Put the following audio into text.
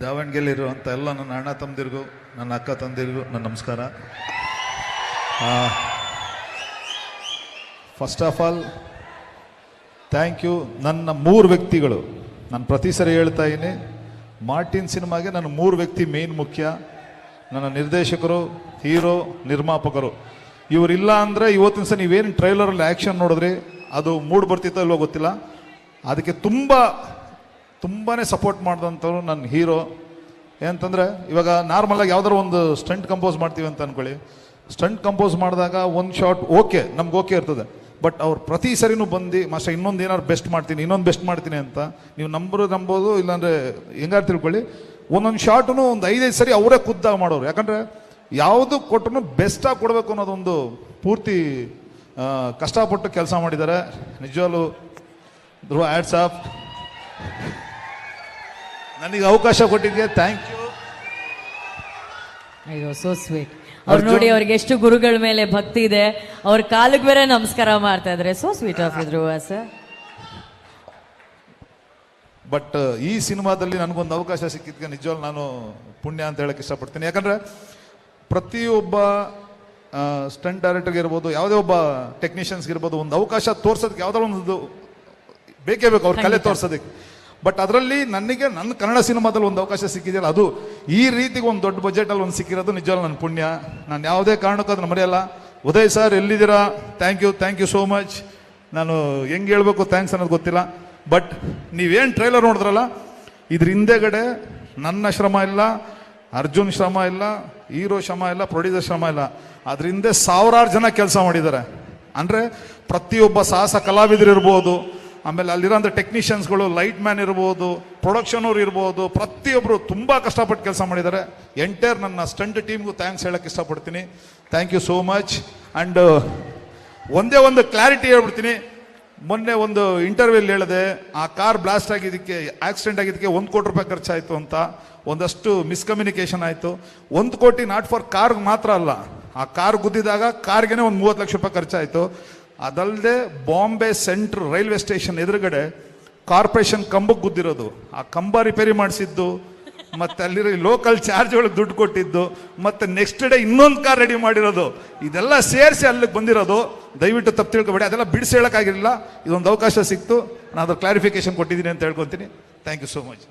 ದಾವಣಗೆರೆಲಿರುವಂಥ ಎಲ್ಲ ನನ್ನ ಅಣ್ಣ ತಮ್ಮದಿರಿಗೂ, ನನ್ನ ಅಕ್ಕ ತಂದಿರಿಗೂ ನನ್ನ ನಮಸ್ಕಾರ. First of all thank you ನನ್ನ ಮೂರು ವ್ಯಕ್ತಿಗಳು. ನಾನು ಪ್ರತಿ ಸರಿ ಹೇಳ್ತಾ ಇದ್ದೀನಿ, ಮಾರ್ಟಿನ್ ಸಿನಿಮಾಗೆ ನನ್ನ ಮೂರು ವ್ಯಕ್ತಿ ಮೇನ್ ಮುಖ್ಯ. ನನ್ನ ನಿರ್ದೇಶಕರು, ಹೀರೋ, ನಿರ್ಮಾಪಕರು. ಇವರಿಲ್ಲ ಅಂದರೆ ಇವತ್ತಿನ ಸಹ ನೀವೇನು ಟ್ರೈಲರಲ್ಲಿ ಆ್ಯಕ್ಷನ್ ನೋಡಿದ್ರಿ? ಅದು ಮೂಡ್ ಬರ್ತಿತ್ತೋ ಇಲ್ವೋ ಗೊತ್ತಿಲ್ಲ. ಅದಕ್ಕೆ ತುಂಬ ತುಂಬಾ ಸಪೋರ್ಟ್ ಮಾಡಿದಂಥವ್ರು ನನ್ನ ಹೀರೋ ಏನಂತಂದರೆ, ಇವಾಗ ನಾರ್ಮಲಾಗಿ ಯಾವ್ದಾರು ಒಂದು ಸ್ಟಂಟ್ ಕಂಪೋಸ್ ಮಾಡ್ತೀವಿ ಅಂತ ಅಂದ್ಕೊಳ್ಳಿ ಸ್ಟಂಟ್ ಕಂಪೋಸ್ ಮಾಡಿದಾಗ ಒಂದು ಶಾಟ್ ಓಕೆ ನಮ್ಗೆ ಓಕೆ ಇರ್ತದೆ. ಬಟ್ ಅವ್ರು ಪ್ರತಿ ಸರಿನೂ ಬಂದು, ಮಾಸ್ಟರ್ ಇನ್ನೊಂದು ಏನಾದ್ರು ಬೆಸ್ಟ್ ಮಾಡ್ತೀನಿ, ಇನ್ನೊಂದು ಬೆಸ್ಟ್ ಮಾಡ್ತೀನಿ ಅಂತ ನೀವು ನಂಬರು, ನಂಬೋದು, ಇಲ್ಲಾಂದರೆ ಹೆಂಗಾರು ತಿಳ್ಕೊಳ್ಳಿ. ಒಂದೊಂದು ಶಾಟುನು ಒಂದು ಐದೈದು ಸರಿ ಅವರೇ ಖುದ್ದಾಗಿ ಮಾಡೋರು. ಯಾಕಂದರೆ ಯಾವುದು ಕೊಟ್ಟರು ಬೆಸ್ಟಾಗಿ ಕೊಡಬೇಕು ಅನ್ನೋದೊಂದು ಪೂರ್ತಿ ಕಷ್ಟಪಟ್ಟು ಕೆಲಸ ಮಾಡಿದ್ದಾರೆ. ನಿಜವಾಗ್ಲೂ, ಧ್ರುವ ಆ್ಯಡ್ಸ್ ಆಫ್ ನನಗೆ ಅವಕಾಶ ಕೊಟ್ಟಿದ್ದೆ ಥ್ಯಾಂಕ್ ಯು ಅಯ್ಯೋ ಸೋ ಸ್ವೀಟ್ ಅವ್ರು ನೋಡಿ ಅವ್ರಿಗೆ ಎಷ್ಟು ಗುರುಗಳ ಮೇಲೆ ಭಕ್ತಿ ಇದೆ. ಅವ್ರ ಕಾಲಿಗೆ ಬೇರೆ ನಮಸ್ಕಾರ ಮಾಡ್ತಾ ಇದ್ರೆ. ಸೋ ಸ್ವೀಟ್ ಆಫ್ ಇದ್ರು ಸರ್ ಬಟ್ ಈ ಸಿನಿಮಾದಲ್ಲಿ ನನಗೊಂದು ಅವಕಾಶ ಸಿಕ್ಕಿದ್ಗೆ ನಿಜವಾಗ್ಲೂ ನಾನು ಪುಣ್ಯ ಅಂತ ಹೇಳಕ್ಕೆ ಇಷ್ಟಪಡ್ತೀನಿ. ಯಾಕಂದ್ರೆ ಪ್ರತಿಯೊಬ್ಬ ಸ್ಟಂಟ್ ಡೈರೆಕ್ಟರ್ಗೆ ಇರ್ಬೋದು ಯಾವುದೇ ಒಬ್ಬ ಟೆಕ್ನಿಷಿಯನ್ಸ್ಗೆ ಇರ್ಬೋದು ಒಂದು ಅವಕಾಶ ತೋರ್ಸೋದಕ್ಕೆ ಯಾವುದೋ ಒಂದು ಬೇಕೇ ಬೇಕು ಅವ್ರ ಕಲೆ. ತೋರ್ಸೋದಕ್ಕೆ. ಬಟ್ ಅದರಲ್ಲಿ ನನಗೆ ನನ್ನ ಕನ್ನಡ ಸಿನಿಮಾದಲ್ಲಿ ಒಂದು ಅವಕಾಶ ಸಿಕ್ಕಿದೆಯಲ್ಲ, ಅದು ಈ ರೀತಿಗೆ ಒಂದು ದೊಡ್ಡ ಬಜೆಟಲ್ಲಿ ಒಂದು ಸಿಕ್ಕಿರೋದು ನಿಜವಲ್ಲ ನನ್ನ ಪುಣ್ಯ. ನಾನು ಯಾವುದೇ ಕಾರಣಕ್ಕೂ ಅದನ್ನು ಮರೆಯಲ್ಲ. ಉದಯ್ ಸರ್ ಎಲ್ಲಿದ್ದೀರಾ? Thank you thank you so much ನಾನು ಹೆಂಗೆ ಹೇಳ್ಬೇಕು ಥ್ಯಾಂಕ್ಸ್ ಅನ್ನೋದು ಗೊತ್ತಿಲ್ಲ. ಬಟ್ ನೀವೇನು ಟ್ರೈಲರ್ ನೋಡಿದ್ರಲ್ಲ, ಇದ್ರ ಹಿಂದೆಗಡೆ ನನ್ನ ಶ್ರಮ ಇಲ್ಲ, ಅರ್ಜುನ್ ಶ್ರಮ ಇಲ್ಲ, ಹೀರೋ ಶ್ರಮ ಇಲ್ಲ ಪ್ರೊಡ್ಯೂಸರ್ ಶ್ರಮ ಇಲ್ಲ. ಅದ್ರ ಹಿಂದೆ ಸಾವಿರಾರು ಜನ ಕೆಲಸ ಮಾಡಿದ್ದಾರೆ. ಅಂದರೆ ಪ್ರತಿಯೊಬ್ಬ ಸಾಹಸ ಕಲಾವಿದರು ಇರ್ಬೋದು ಆಮೇಲೆ ಅಲ್ಲಿರೋಂಥ ಟೆಕ್ನಿಷಿಯನ್ಸ್ಗಳು ಲೈಟ್ ಮ್ಯಾನ್ ಇರ್ಬೋದು ಪ್ರೊಡಕ್ಷನ್ ಅವ್ರು ಇರ್ಬೋದು ಪ್ರತಿಯೊಬ್ಬರು ತುಂಬ ಕಷ್ಟಪಟ್ಟು ಕೆಲಸ ಮಾಡಿದ್ದಾರೆ. ಎಂಟೈರ್ ನನ್ನ ಸ್ಟಂಟ್ ಟೀಮ್ಗೂ ಥ್ಯಾಂಕ್ಸ್ ಹೇಳಕ್ಕೆ ಇಷ್ಟಪಡ್ತೀನಿ. Thank you so much and ಒಂದೇ ಒಂದು ಕ್ಲಾರಿಟಿ ಹೇಳ್ಬಿಡ್ತೀನಿ. ಮೊನ್ನೆ ಒಂದು ಇಂಟರ್ವ್ಯೂಲ್ ಹೇಳಿದೆ, ಆ ಕಾರ್ ಬ್ಲಾಸ್ಟ್ ಆಗಿದ್ದಕ್ಕೆ ಆಕ್ಸಿಡೆಂಟ್ ಆಗಿದ್ದಕ್ಕೆ ಒಂದು ಕೋಟಿ ರೂಪಾಯಿ ಖರ್ಚಾಯಿತು ಅಂತ. ಒಂದಷ್ಟು ಮಿಸ್ಕಮ್ಯುನಿಕೇಷನ್ ಆಯಿತು. ಒಂದು ಕೋಟಿ ನಾಟ್ ಫಾರ್ ಕಾರ್ಗೆ ಮಾತ್ರ ಅಲ್ಲ. ಆ ಕಾರ್ ಗುದ್ದಿದಾಗ ಕಾರ್ಗೆನೆ ಒಂದು ಮೂವತ್ತು ಲಕ್ಷ ರೂಪಾಯಿ ಖರ್ಚಾಯಿತು. ಅದಲ್ಲದೆ ಬಾಂಬೆ ಸೆಂಟ್ರ್ ರೈಲ್ವೆ ಸ್ಟೇಷನ್ ಎದುರುಗಡೆ ಕಾರ್ಪೊರೇಷನ್ ಕಂಬಕ್ಕೆ ಗುದ್ದಿರೋದು. ಆ ಕಂಬ ರಿಪೇರಿ ಮಾಡಿಸಿದ್ದು, ಮತ್ತೆ ಅಲ್ಲಿರೋ ಲೋಕಲ್ ಚಾರ್ಜ್ ಒಳಗೆ ದುಡ್ಡು ಕೊಟ್ಟಿದ್ದು, ಮತ್ತೆ ನೆಕ್ಸ್ಟ್ ಡೇ ಇನ್ನೊಂದು ಕಾರ್ ರೆಡಿ ಮಾಡಿರೋದು. ಇದೆಲ್ಲ ಸೇರಿಸಿ ಅಲ್ಲಿಗೆ ಬಂದಿರೋದು. ದಯವಿಟ್ಟು ತಪ್ಪು ತಿಳ್ಕೊಬೇಡಿ. ಅದೆಲ್ಲ ಬಿಡಿಸಿ ಹೇಳೋಕ್ಕಾಗಿರಲಿಲ್ಲ ಇದೊಂದು ಅವಕಾಶ ಸಿಕ್ತು. ನಾನು ಅದ್ರ ಕ್ಲಾರಿಫಿಕೇಶನ್ ಕೊಟ್ಟಿದ್ದೀನಿ ಅಂತ ಹೇಳ್ಕೊತೀನಿ. Thank you so much